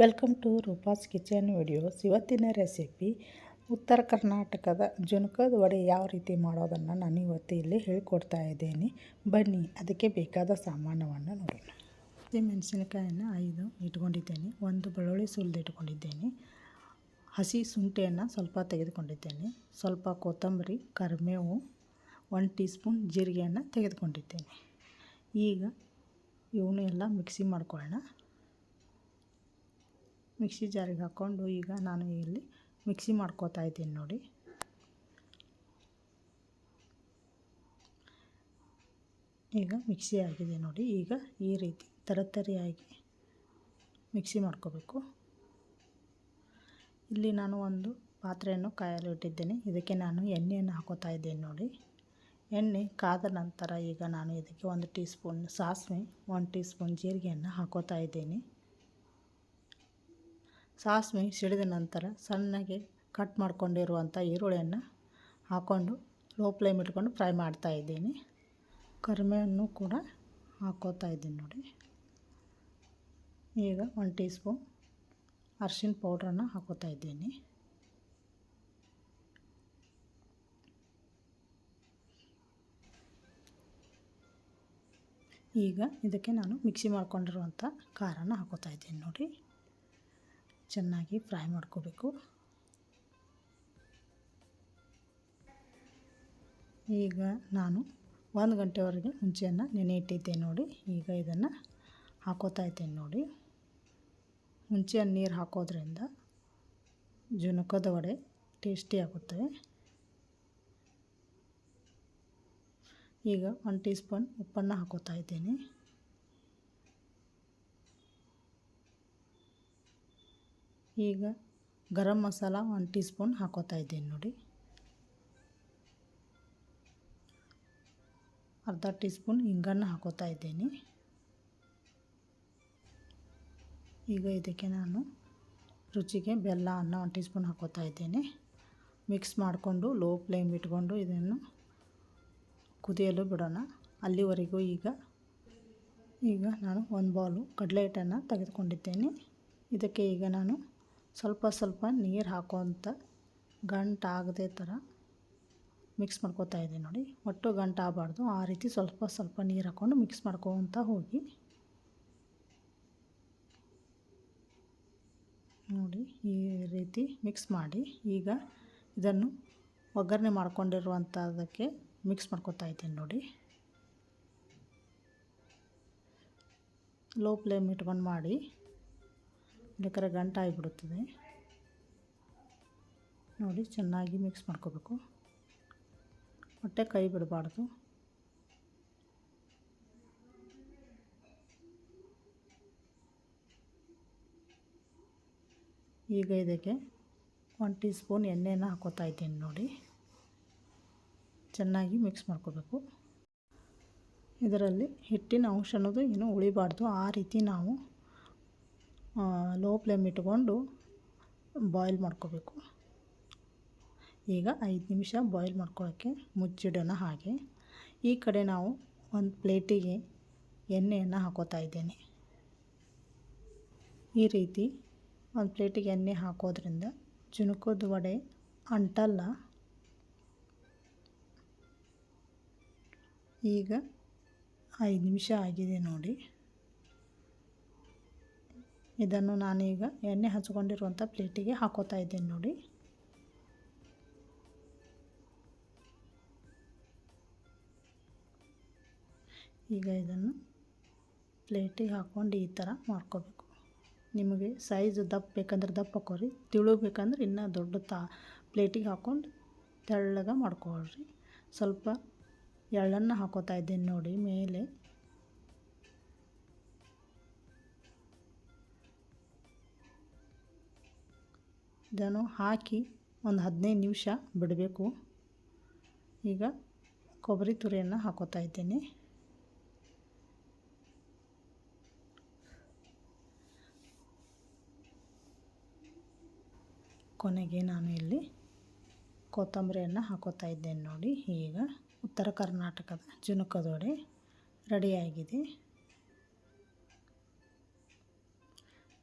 Welcome to Roopa's kitchen videos. ಇವತ್ತಿನ recipe ಉತ್ತರ ಕರ್ನಾಟಕದ ಜುನಕದ ವಡೆ ಯಾವ ರೀತಿ ಮಾಡೋದನ್ನು ನಾನು ಇವತ್ತು ಇಲ್ಲಿ ಹೇಳ್ಕೊಡ್ತಾ ಇದ್ದೀನಿ. ಬನ್ನಿ, ಅದಕ್ಕೆ ಬೇಕಾದ ಸಾಮಾನವನ್ನು ನೋಡೋಣ. ಮೆಣಸಿನಕಾಯನ್ನು ಐದು ಇಟ್ಕೊಂಡಿದ್ದೇನೆ, ಒಂದು ಬೆಳ್ಳುಳ್ಳಿ ಸುಲಿದು ಇಟ್ಕೊಂಡಿದ್ದೇನೆ, ಹಸಿ ಶುಂಠಿಯನ್ನು ಸ್ವಲ್ಪ ತೆಗೆದುಕೊಂಡಿದ್ದೇನೆ, ಸ್ವಲ್ಪ ಕೊತ್ತಂಬರಿ ಕರಿಮೇವು ಒನ್ ಟೀ ಸ್ಪೂನ್ ಜೀರಿಗೆಯನ್ನು ತೆಗೆದುಕೊಂಡಿದ್ದೇನೆ. ಈಗ ಇವನು ಎಲ್ಲ ಮಿಕ್ಸಿ ಮಾಡ್ಕೊಳ್ಳೋಣ. ಮಿಕ್ಸಿ ಜಾರಿಗೆ ಹಾಕ್ಕೊಂಡು ಈಗ ನಾನು ಇಲ್ಲಿ ಮಿಕ್ಸಿ ಮಾಡ್ಕೋತಾ ಇದ್ದೀನಿ ನೋಡಿ. ಈಗ ಮಿಕ್ಸಿ ಆಗಿದೆ ನೋಡಿ. ಈಗ ಈ ರೀತಿ ತರತರಿಯಾಗಿ ಮಿಕ್ಸಿ ಮಾಡ್ಕೋಬೇಕು. ಇಲ್ಲಿ ನಾನು ಒಂದು ಪಾತ್ರೆಯನ್ನು ಕಾಯಲು ಇಟ್ಟಿದ್ದೇನೆ. ಇದಕ್ಕೆ ನಾನು ಎಣ್ಣೆಯನ್ನು ಹಾಕೋತಾ ಇದ್ದೇನೆ ನೋಡಿ. ಎಣ್ಣೆ ಕಾದ ನಂತರ ಈಗ ನಾನು ಇದಕ್ಕೆ ಒಂದು ಟೀ ಸ್ಪೂನ್ ಸಾಸಿವೆ, ಒಂದು ಟೀ ಸ್ಪೂನ್ ಜೀರಿಗೆಯನ್ನು ಹಾಕೋತಾ ಇದ್ದೀನಿ. ಸಾಸಿವೆ ಸಿಡಿದ ನಂತರ ಸಣ್ಣಗೆ ಕಟ್ ಮಾಡ್ಕೊಂಡಿರುವಂಥ ಈರುಳ್ಳಿಯನ್ನು ಹಾಕ್ಕೊಂಡು ಲೋ ಫ್ಲೇಮ್ ಇಟ್ಕೊಂಡು ಫ್ರೈ ಮಾಡ್ತಾ ಇದ್ದೀನಿ. ಕರಿಮೆಯನ್ನು ಕೂಡ ಹಾಕೋತಾ ಇದ್ದೀನಿ ನೋಡಿ. ಈಗ ಒನ್ ಟೀ ಸ್ಪೂನ್ ಅರ್ಶಿನ ಪೌಡ್ರನ್ನು ಹಾಕೋತಾ ಇದ್ದೀನಿ. ಈಗ ಇದಕ್ಕೆ ನಾನು ಮಿಕ್ಸಿ ಮಾಡ್ಕೊಂಡಿರುವಂಥ ಖಾರನ ಹಾಕೋತಾ ಇದ್ದೀನಿ ನೋಡಿ. ಚೆನ್ನಾಗಿ ಫ್ರೈ ಮಾಡ್ಕೋಬೇಕು. ಈಗ ನಾನು ಒಂದು ಗಂಟೆವರೆಗೆ ಹುಂಚೆಯನ್ನು ನೆನೆ ಇಟ್ಟಿದ್ದೆ ನೋಡಿ. ಈಗ ಇದನ್ನು ಹಾಕೋತಾ ಇದ್ದೇನೆ ನೋಡಿ. ಹುಂಚೆಯನ್ನು ನೀರು ಹಾಕೋದ್ರಿಂದ ಜುನುಕದ ವಡೆ ಟೇಸ್ಟಿ ಆಗುತ್ತವೆ ಈಗ ಒನ್ ಟೀ ಸ್ಪೂನ್ ಉಪ್ಪನ್ನು ಹಾಕೋತಾ ಇದ್ದೀನಿ. ಈಗ garam masala one teaspoon ಹಾಕೋತಾ ಇದ್ದೀನಿ ನೋಡಿ. ಅರ್ಧ ಟೀ ಸ್ಪೂನ್ ಹಿಂಗನ್ನು ಹಾಕೋತಾ ಇದ್ದೀನಿ. ಈಗ ಇದಕ್ಕೆ ನಾನು ರುಚಿಗೆ ಬೆಲ್ಲ, ಅನ್ನ ಒನ್ ಟೀ ಸ್ಪೂನ್ ಹಾಕೋತಾ ಇದ್ದೀನಿ. ಮಿಕ್ಸ್ ಮಾಡಿಕೊಂಡು ಲೋ ಫ್ಲೇಮ್ ಇಟ್ಕೊಂಡು ಇದನ್ನು ಕುದಿಯಲು ಬಿಡೋಣ. ಅಲ್ಲಿವರೆಗೂ ಈಗ ಈಗ ನಾನು ಒಂದು ಬೌಲು ಕಡಲೆ ಹಿಟ್ಟನ್ನು ತೆಗೆದುಕೊಂಡಿದ್ದೇನೆ. ಇದಕ್ಕೆ ಈಗ ನಾನು ಸ್ವಲ್ಪ ಸ್ವಲ್ಪ ನೀರು ಹಾಕೋಂಥ ಗಂಟಾಗದೆ ಥರ ಮಿಕ್ಸ್ ಮಾಡ್ಕೋತಾ ಇದ್ದೀನಿ ನೋಡಿ. ಒಟ್ಟು ಗಂಟು ಆಗಬಾರ್ದು. ಆ ರೀತಿ ಸ್ವಲ್ಪ ಸ್ವಲ್ಪ ನೀರು ಹಾಕ್ಕೊಂಡು ಮಿಕ್ಸ್ ಮಾಡ್ಕೊತ ಹೋಗಿ. ನೋಡಿ, ಈ ರೀತಿ ಮಿಕ್ಸ್ ಮಾಡಿ ಈಗ ಇದನ್ನು ಒಗ್ಗರಣೆ ಮಾಡ್ಕೊಂಡಿರುವಂಥದ್ದಕ್ಕೆ ಮಿಕ್ಸ್ ಮಾಡ್ಕೊತಾ ಇದ್ದೀನಿ ನೋಡಿ. ಲೋ ಫ್ಲೇಮ್ ಇಟ್ಕೊಂಡು ಮಾಡಿ. ಬೇಕಾದ್ರೆ ಗಂಟಾಗಿಬಿಡುತ್ತದೆ ನೋಡಿ, ಚೆನ್ನಾಗಿ ಮಿಕ್ಸ್ ಮಾಡ್ಕೋಬೇಕು. ಹೊಟ್ಟೆ ಕೈ ಬಿಡಬಾರ್ದು. ಈಗ ಇದಕ್ಕೆ ಒನ್ ಟೀ ಸ್ಪೂನ್ ಎಣ್ಣೆನ ಹಾಕೋತಾ ಇದ್ದೀನಿ ನೋಡಿ. ಚೆನ್ನಾಗಿ ಮಿಕ್ಸ್ ಮಾಡ್ಕೋಬೇಕು. ಇದರಲ್ಲಿ ಹಿಟ್ಟಿನ ಅಂಶ ಅನ್ನೋದು ಏನು ಉಳಿಬಾರ್ದು. ಆ ರೀತಿ ನಾವು ಲೋ ಫ್ಲೇಮ್ ಇಟ್ಕೊಂಡು ಬಾಯ್ಲ್ ಮಾಡ್ಕೋಬೇಕು. ಈಗ ಐದು ನಿಮಿಷ ಬಾಯ್ಲ್ ಮಾಡ್ಕೊಳ್ಳೋಕ್ಕೆ ಮುಚ್ಚಿಡೋಣ ಹಾಗೆ. ಈ ಕಡೆ ನಾವು ಒಂದು ಪ್ಲೇಟಿಗೆ ಎಣ್ಣೆಯನ್ನು ಹಾಕೋತಾ ಇದ್ದೇನೆ. ಈ ರೀತಿ ಒಂದು ಪ್ಲೇಟಿಗೆ ಎಣ್ಣೆ ಹಾಕೋದ್ರಿಂದ ಚುಣುಕದ ವಡೆ ಅಂಟಲ್ಲ. ಈಗ ಐದು ನಿಮಿಷ ಆಗಿದೆ ನೋಡಿ. ಇದನ್ನು ನಾನೀಗ ಎಣ್ಣೆ ಹಚ್ಕೊಂಡಿರುವಂಥ ಪ್ಲೇಟಿಗೆ ಹಾಕೋತಾ ಇದ್ದೇನೆ ನೋಡಿ. ಈಗ ಇದನ್ನು ಪ್ಲೇಟಿಗೆ ಹಾಕ್ಕೊಂಡು ಈ ಥರ ಮಾಡ್ಕೋಬೇಕು. ನಿಮಗೆ ಸೈಜ್ ದಪ್ಪ ಬೇಕಂದ್ರೆ ದಪ್ಪ ಹಾಕೋರಿ, ತಿಳು ಬೇಕಂದ್ರೆ ಇನ್ನೂ ದೊಡ್ಡ ತಾ ಪ್ಲೇಟಿಗೆ ಹಾಕ್ಕೊಂಡು ತೆಳ್ಳಗೆ ಮಾಡ್ಕೊಳ್ರಿ ಸ್ವಲ್ಪ ಎಳ್ಳನ್ನು ಹಾಕೋತಾ ಇದ್ದೀನಿ ನೋಡಿ, ಮೇಲೆ ಇದನ್ನು ಹಾಕಿ ಒಂದು ಹದಿನೈದು ನಿಮಿಷ ಬಿಡಬೇಕು. ಈಗ ಕೊಬ್ಬರಿ ತುರಿಯನ್ನು ಹಾಕೋತಾ ಇದ್ದೀನಿ. ಕೊನೆಗೆ ನಾನು ಇಲ್ಲಿ ಕೊತ್ತಂಬರಿಯನ್ನು ಹಾಕೋತಾ ಇದ್ದೇನೆ ನೋಡಿ. ಈಗ ಉತ್ತರ ಕರ್ನಾಟಕದ ಜುನುಕದೊಡೆ ರೆಡಿಯಾಗಿದೆ.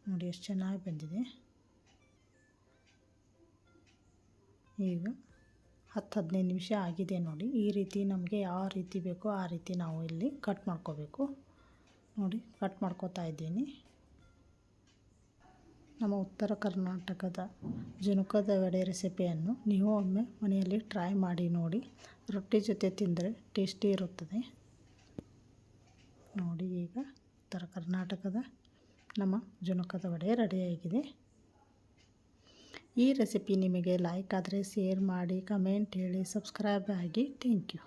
ನೋಡಿ, ಎಷ್ಟು ಚೆನ್ನಾಗಿ ಬಂದಿದೆ. ಈಗ ಹತ್ತು ಹದಿನೈದು ನಿಮಿಷ ಆಗಿದೆ ನೋಡಿ. ಈ ರೀತಿ ನಮಗೆ ಯಾವ ರೀತಿ ಬೇಕೋ ಆ ರೀತಿ ನಾವು ಇಲ್ಲಿ ಕಟ್ ಮಾಡ್ಕೋಬೇಕು. ನೋಡಿ ಕಟ್ ಮಾಡ್ಕೋತಾ ಇದ್ದೀನಿ. ನಮ್ಮ ಉತ್ತರ ಕರ್ನಾಟಕದ ಜುನುಕದ ವಡೆ ರೆಸಿಪಿಯನ್ನು ನೀವು ಒಮ್ಮೆ ಮನೆಯಲ್ಲಿ ಟ್ರೈ ಮಾಡಿ ನೋಡಿ. ರೊಟ್ಟಿ ಜೊತೆ ತಿಂದರೆ ಟೇಸ್ಟಿ ಇರುತ್ತದೆ. ನೋಡಿ, ಈಗ ಉತ್ತರ ಕರ್ನಾಟಕದ ನಮ್ಮ ಜುನುಕದ ವಡೆ ರೆಡಿಯಾಗಿದೆ ಈ ರೆಸಿಪಿ ನಿಮಗೆ ಲೈಕ್ ಆದರೆ ಶೇರ್ ಮಾಡಿ ಕಮೆಂಟ್ ಹೇಳಿ ಸಬ್ಸ್ಕ್ರೈಬ್ ಆಗಿ ಥ್ಯಾಂಕ್ ಯು.